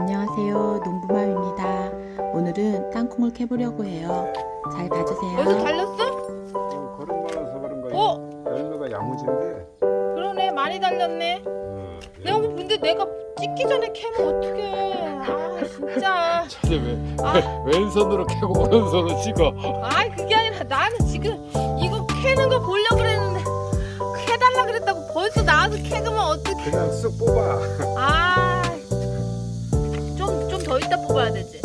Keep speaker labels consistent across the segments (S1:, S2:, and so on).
S1: 안녕하세요. 농부맘입니다. 오늘은 땅콩을 캐보려고 해요. 잘 봐주세요.
S2: 달렸어?
S3: 어, 걸음 많아서 그런 거야.
S2: 어?
S3: 열매가 야무진데.
S2: 그러네 많이 달렸네
S3: 어,
S2: 내가 뭐 근데 내가 찍기 전에 캐면 어떡해 아 진짜
S3: 저게 왜
S2: 아,
S3: 왼손으로 캐고 오른손으로 찍어.
S2: 아이 그게 아니라 나는 지금 이거 캐는 거 보려고 그랬는데 캐달라 그랬다고 벌써 나와서 캐그면 어떡해
S3: 그냥 쓱 뽑아.
S2: 아 이따 뽑아야 되지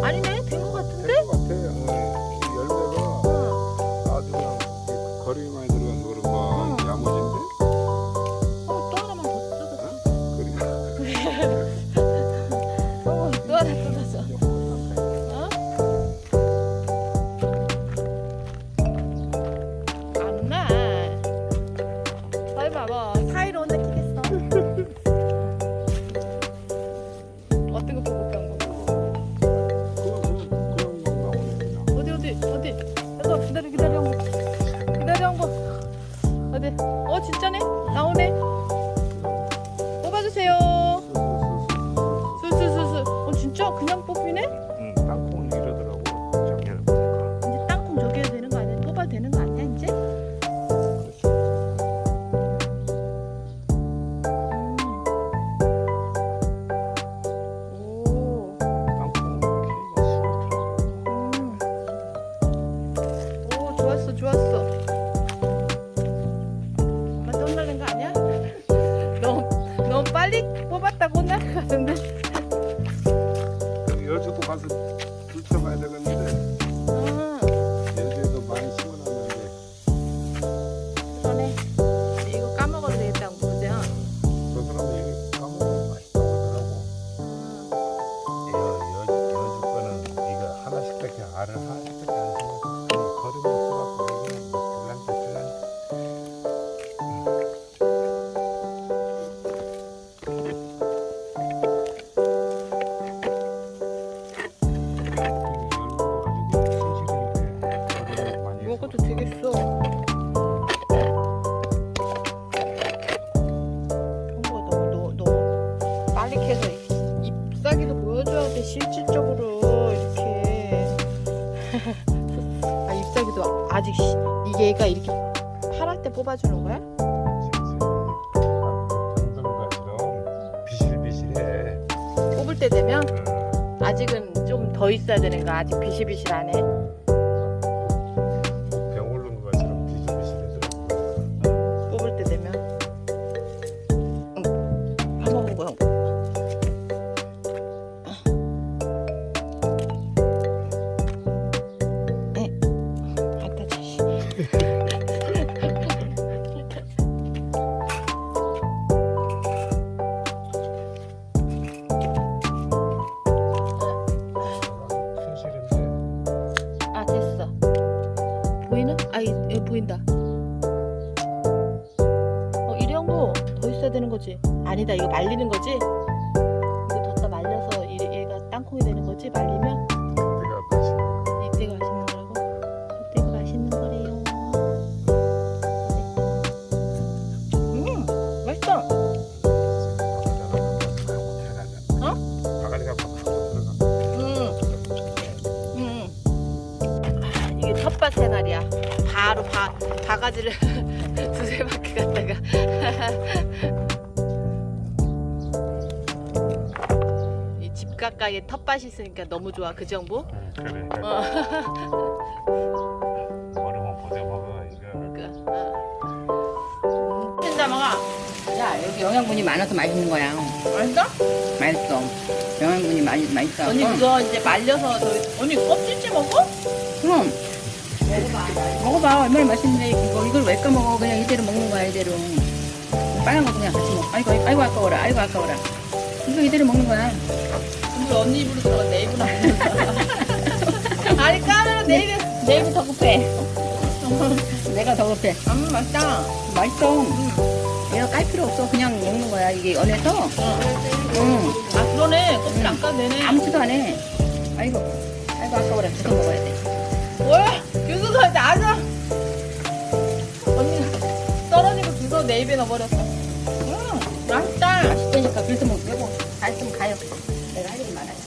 S2: 아니네 된거 같은데?
S3: 될것 같아. 어, 이 열매가
S2: 어,
S3: 아주 그냥 이 거름이 많이 들어가서 그런 거
S2: 어.
S3: 야무진데.
S2: 어, 또 하나만 더 뜯어줘
S3: 그러니까
S2: 어, 또 하나 뜯어줘 어? 안 온나? 빨리 봐봐. 어디 어디? 잠깐 기다려 기다려 한 거. 기다려 한 거. 어디? 어 진짜네? 나오네. 뽑아주세요. 술술술술. 어 진짜 그냥 뽑 뽑았다고 혼날 것 같은데
S3: 여주도 가서 불켜봐야 되겠는데.
S2: 아
S3: 여주에도 많이 심어놨는데.
S2: 그러네 이거 까먹어도 되겠다고 그지?
S3: 그 사람이 여기 까먹으면 맛있다고 하더라고. 여, 여, 여주 거는 네가 하나씩 밖에 알을 하나씩 밖에 안
S2: 실질적으로 이렇게 아 잎사귀도 아직 시- 이게 얘가 이렇게 파랄 때 뽑아주는 거야?
S3: 비실비실해.
S2: 뽑을 때 되면
S3: 음,
S2: 아직은 좀 더 있어야 되는 거 아직 비실비실하네 보인다. 어 이런 거더 있어야 되는 거지. 아니다 이거 말리는 거지. 이거 뒀다 말려서 이- 얘가 땅콩이 되는 거지. 말리면
S3: 내가 맛있는
S2: 이때가 맛있는 거라고. 이때가 맛있는 거래요. 음 맛있다. 어?
S3: 바가지가 팍 들어가.
S2: 음. 음. 아, 이게 텃밭 생활이야. 바가지를 두세 바퀴 갔다가. 이 집 가까이에 텃밭이 있으니까 너무 좋아. 그 정보?
S3: 응, 그래.
S2: 어.
S3: 얼음은 보대 먹어 이거.
S2: 그, 어. 진짜 먹어.
S4: 야 여기 영양분이 많아서 맛있는 거야
S2: 맛있어?
S4: 맛있어 영양분이 많이 맛있어
S2: 언니 그거 이제 말려서 저 언니 껍질째 먹어?
S4: 그럼 먹어봐. 얼마나 맛있는데 이거. 이걸 왜 까먹어? 그냥 이대로 먹는 거야 이대로. 빨간 거 그냥 같이 먹어. 아이고 아이고 아까워라. 아이고 아까워라. 이거 이대로 먹는 거야.
S2: 근데 언니 입으로 들어가. 내 입으로 안 들어가. 아니 까면 내 입에 내 입이 더 급해.
S4: 내가 더 급해.
S2: 음 맛있다.
S4: 맛있어. 얘가 깔 필요 없어. 그냥 먹는 거야 이게. 안에서? 응.
S2: 아 그러네. 껍질 안 까도 되네.
S4: 아무것도 안해. 아이고. 아이고 아까워라. 계속 먹어야 돼.
S2: 뭐야 교수가 이제 아주 언니가 떨어지고 주워 내 입에 넣어버렸어. 음 맛있다.
S4: 맛있다니까. 그래서 먹 빼고 다 했으면 가요.